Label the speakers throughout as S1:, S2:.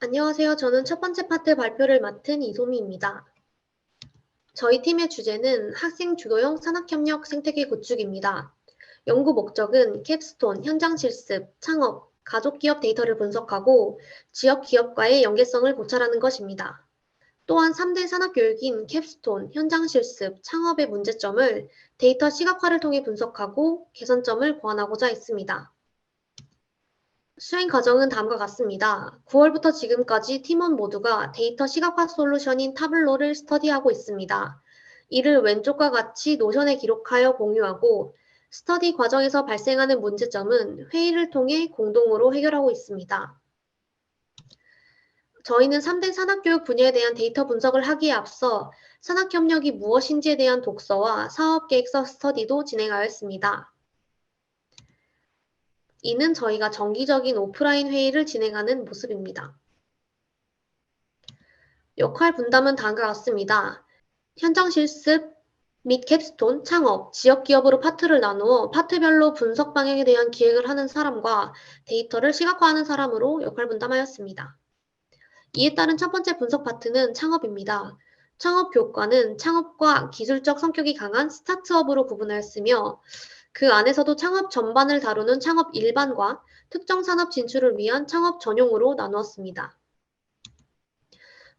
S1: 안녕하세요. 저는 첫 번째 파트 발표를 맡은 이소미입니다. 저희 팀의 주제는 학생 주도형 산학협력 생태계 구축입니다. 연구 목적은 캡스톤, 현장 실습, 창업, 가족기업 데이터를 분석하고 지역 기업과의 연계성을 고찰하는 것입니다. 또한 3대 산학교육인 캡스톤, 현장 실습, 창업의 문제점을 데이터 시각화를 통해 분석하고 개선점을 보완하고자 했습니다. 수행 과정은 다음과 같습니다. 9월부터 지금까지 팀원 모두가 데이터 시각화 솔루션인 타블로를 스터디하고 있습니다. 이를 왼쪽과 같이 노션에 기록하여 공유하고 스터디 과정에서 발생하는 문제점은 회의를 통해 공동으로 해결하고 있습니다. 저희는 3대 산학교육 분야에 대한 데이터 분석을 하기에 앞서 산학협력이 무엇인지에 대한 독서와 사업계획서 스터디도 진행하였습니다. 이는 저희가 정기적인 오프라인 회의를 진행하는 모습입니다. 역할 분담은 다음과 같습니다. 현장 실습 및 캡스톤, 창업, 지역 기업으로 파트를 나누어 파트별로 분석 방향에 대한 기획을 하는 사람과 데이터를 시각화하는 사람으로 역할 분담하였습니다. 이에 따른 첫 번째 분석 파트는 창업입니다. 창업 교과는 창업과 기술적 성격이 강한 스타트업으로 구분하였으며 그 안에서도 창업 전반을 다루는 창업 일반과 특정 산업 진출을 위한 창업 전용으로 나누었습니다.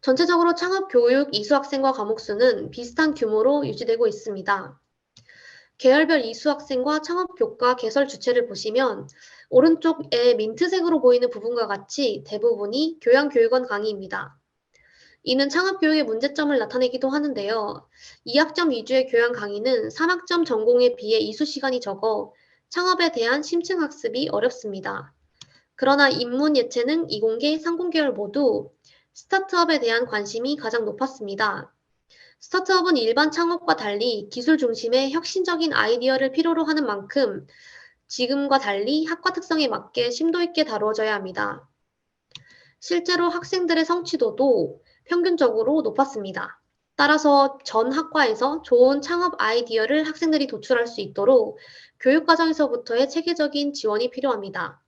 S1: 전체적으로 창업 교육 이수 학생과 과목 수는 비슷한 규모로 유지되고 있습니다. 계열별 이수 학생과 창업 교과 개설 주체를 보시면 오른쪽에 민트색으로 보이는 부분과 같이 대부분이 교양교육원 강의입니다. 이는 창업 교육의 문제점을 나타내기도 하는데요. 2학점 위주의 교양 강의는 3학점 전공에 비해 이수 시간이 적어 창업에 대한 심층 학습이 어렵습니다. 그러나 인문 예체능, 이공계, 상공계열 모두 스타트업에 대한 관심이 가장 높았습니다. 스타트업은 일반 창업과 달리 기술 중심의 혁신적인 아이디어를 필요로 하는 만큼 지금과 달리 학과 특성에 맞게 심도 있게 다루어져야 합니다. 실제로 학생들의 성취도도 평균적으로 높았습니다. 따라서 전 학과에서 좋은 창업 아이디어를 학생들이 도출할 수 있도록 교육과정에서부터의 체계적인 지원이 필요합니다.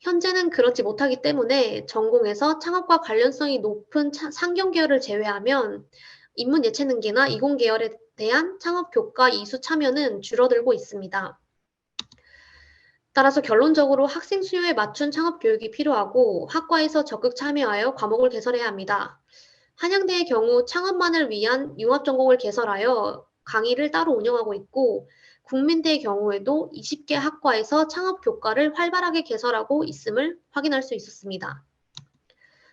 S1: 현재는 그렇지 못하기 때문에 전공에서 창업과 관련성이 높은 상경계열을 제외하면 인문 예체능계나 이공계열에 대한 창업 교과 이수 참여는 줄어들고 있습니다. 따라서 결론적으로 학생 수요에 맞춘 창업 교육이 필요하고 학과에서 적극 참여하여 과목을 개설해야 합니다. 한양대의 경우 창업만을 위한 융합 전공을 개설하여 강의를 따로 운영하고 있고 국민대의 경우에도 20개 학과에서 창업 교과를 활발하게 개설하고 있음을 확인할 수 있었습니다.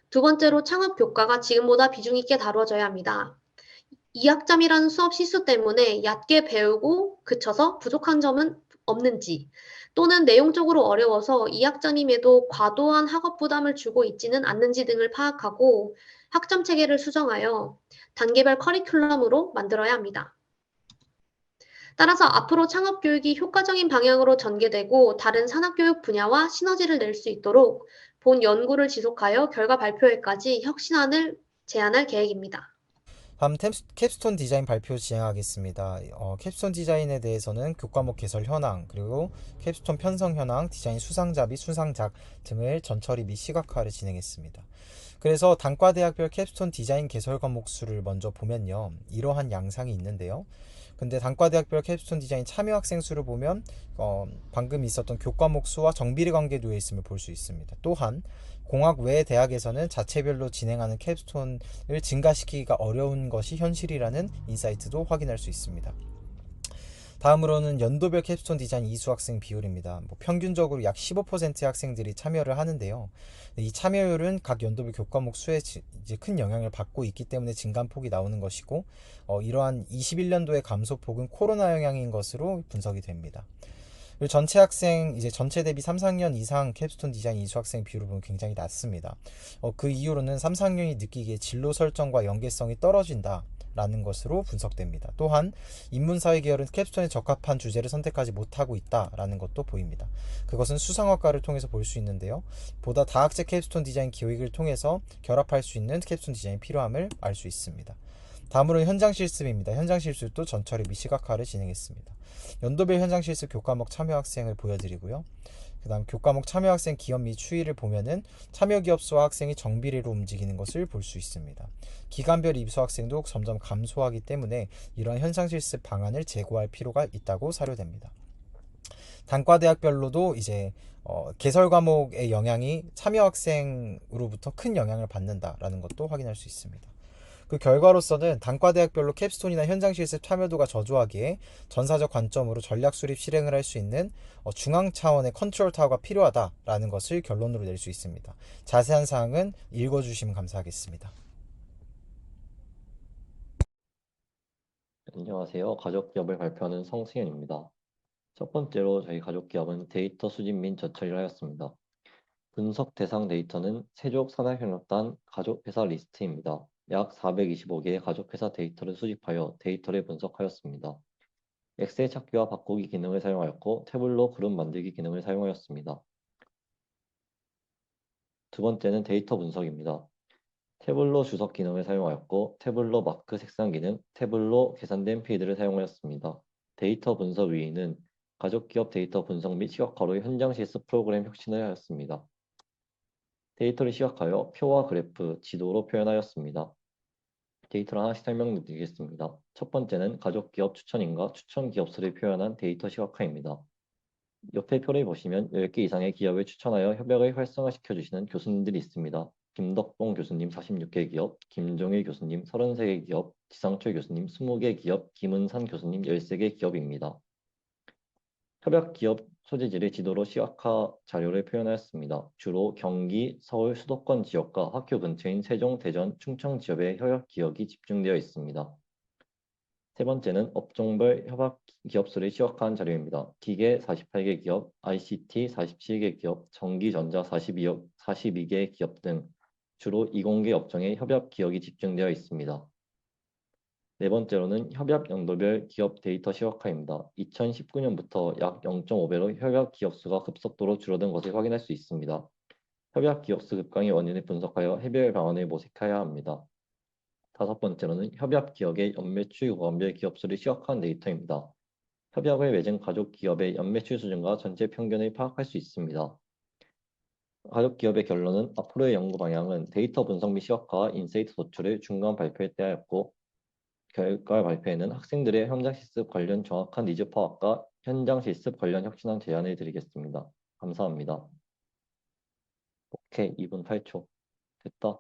S1: 두 번째로 창업 교과가 지금보다 비중 있게 다루어져야 합니다. 2학점이라는 수업 시수 때문에 얕게 배우고 그쳐서 부족한 점은 없는지 또는 내용적으로 어려워서 2학점임에도 과도한 학업 부담을 주고 있지는 않는지 등을 파악하고 학점 체계를 수정하여 단계별 커리큘럼으로 만들어야 합니다. 따라서 앞으로 창업 교육이 효과적인 방향으로 전개되고 다른 산학교육 분야와 시너지를 낼 수 있도록 본 연구를 지속하여 결과 발표회까지 혁신안을 제안할 계획입니다.
S2: 다음 캡스톤 디자인 발표 진행하겠습니다. 어, 캡스톤 디자인에 대해서는 교과목 개설 현황, 그리고 캡스톤 편성 현황, 디자인 수상자 및 수상작 등을 전처리 및 시각화를 진행했습니다. 그래서 단과대학별 캡스톤 디자인 개설 과목 수를 먼저 보면요. 이러한 양상이 있는데요. 근데 단과대학별 캡스톤 디자인 참여 학생 수를 보면 어, 방금 있었던 교과목 수와 정비례 관계되어 있음을 볼 수 있습니다. 또한 공학 외 대학에서는 자체별로 진행하는 캡스톤을 증가시키기가 어려운 것이 현실이라는 인사이트도 확인할 수 있습니다. 다음으로는 연도별 캡스톤 디자인 이수 학생 비율입니다. 뭐 평균적으로 약 15%의 학생들이 참여를 하는데요. 이 참여율은 각 연도별 교과목 수에 이제 큰 영향을 받고 있기 때문에 증감폭이 나오는 것이고 어, 이러한 21년도의 감소폭은 코로나 영향인 것으로 분석이 됩니다. 그리고 전체 학생 이제 전체 대비 3, 4년 이상 캡스톤 디자인 이수 학생 비율을 보면 굉장히 낮습니다. 어, 그 이유로는 3, 4년이 느끼기에 진로 설정과 연계성이 떨어진다. 라는 것으로 분석됩니다. 또한 인문사회 계열은 캡스톤에 적합한 주제를 선택하지 못하고 있다라는 것도 보입니다. 그것은 수상학과를 통해서 볼 수 있는데요. 보다 다학제 캡스톤 디자인 기획을 통해서 결합할 수 있는 캡스톤 디자인이 필요함을 알 수 있습니다. 다음으로는 현장 실습입니다. 현장 실습도 전처리 및 시각화를 진행했습니다. 연도별 현장 실습 교과목 참여 학생을 보여드리고요. 그 다음 교과목 참여 학생 기업 및 추이를 보면은 참여 기업 수와 학생이 정비례로 움직이는 것을 볼 수 있습니다. 기간별 입수 학생도 점점 감소하기 때문에 이러한 현장 실습 방안을 제고할 필요가 있다고 사료됩니다. 단과대학별로도 이제 어, 개설 과목의 영향이 참여 학생으로부터 큰 영향을 받는다라는 것도 확인할 수 있습니다. 그 결과로서는 단과대학별로 캡스톤이나 현장 실습 참여도가 저조하기에 전사적 관점으로 전략 수립 실행을 할 수 있는 어, 중앙 차원의 컨트롤 타워가 필요하다라는 것을 결론으로 낼 수 있습니다. 자세한 사항은 읽어주시면 감사하겠습니다.
S3: 안녕하세요. 가족기업을 발표하는 성승현입니다. 첫 번째로 저희 가족기업은 데이터 수집 및 저처리를 하였습니다. 분석 대상 데이터는 세족 산하협력단 가족회사 리스트입니다. 약 425개의 가족회사 데이터를 수집하여 데이터를 분석하였습니다. 엑셀 찾기와 바꾸기 기능을 사용하였고 태블로 그룹 만들기 기능을 사용하였습니다. 두 번째는 데이터 분석입니다. 태블로 주석 기능을 사용하였고 태블로 마크 색상 기능, 태블로 계산된 필드를 사용하였습니다. 데이터 분석 위에는 가족기업 데이터 분석 및 시각화로 현장 실습 프로그램 혁신을 하였습니다. 데이터를 시각하여 표와 그래프, 지도로 표현하였습니다. 데이터를 하나씩 설명드리겠습니다. 첫 번째는 가족 기업 추천인과 추천 기업수를 표현한 데이터 시각화입니다. 옆에 표를 보시면 10개 이상의 기업을 추천하여 협약을 활성화시켜 주시는 교수님들이 있습니다. 김덕봉 교수님 46개 기업, 김종일 교수님 33개 기업, 지상철 교수님 20개 기업, 김은산 교수님 13개 기업입니다. 협약 기업 소재지를 지도로 시각화 자료를 표현하였습니다. 주로 경기, 서울 수도권 지역과 학교 근처인 세종, 대전, 충청 지역의 협약 기업이 집중되어 있습니다. 세 번째는 업종별 협약 기업 수를 시각화한 자료입니다. 기계 48개 기업, ICT 47개 기업, 전기전자 42억, 42개 기업 등 주로 이공계 업종의 협약 기업이 집중되어 있습니다. 네 번째로는 협약 연도별 기업 데이터 시각화입니다. 2019년부터 약 0.5배로 협약 기업 수가 급속도로 줄어든 것을 확인할 수 있습니다. 협약 기업 수 급강의 원인을 분석하여 해결 방안을 모색해야 합니다. 다섯 번째로는 협약 기업의 연매출 구간별 기업 수를 시각화한 데이터입니다. 협약을 맺은 가족 기업의 연매출 수준과 전체 평균을 파악할 수 있습니다. 가족 기업의 결론은 앞으로의 연구 방향은 데이터 분석 및 시각화와 인사이트 도출을 중간 발표에 떼하였고 결과 발표에는 학생들의 현장 실습 관련 정확한 니즈 파악과 현장 실습 관련 혁신안 제안을 드리겠습니다. 감사합니다. 오케이, 2분 8초. 됐다.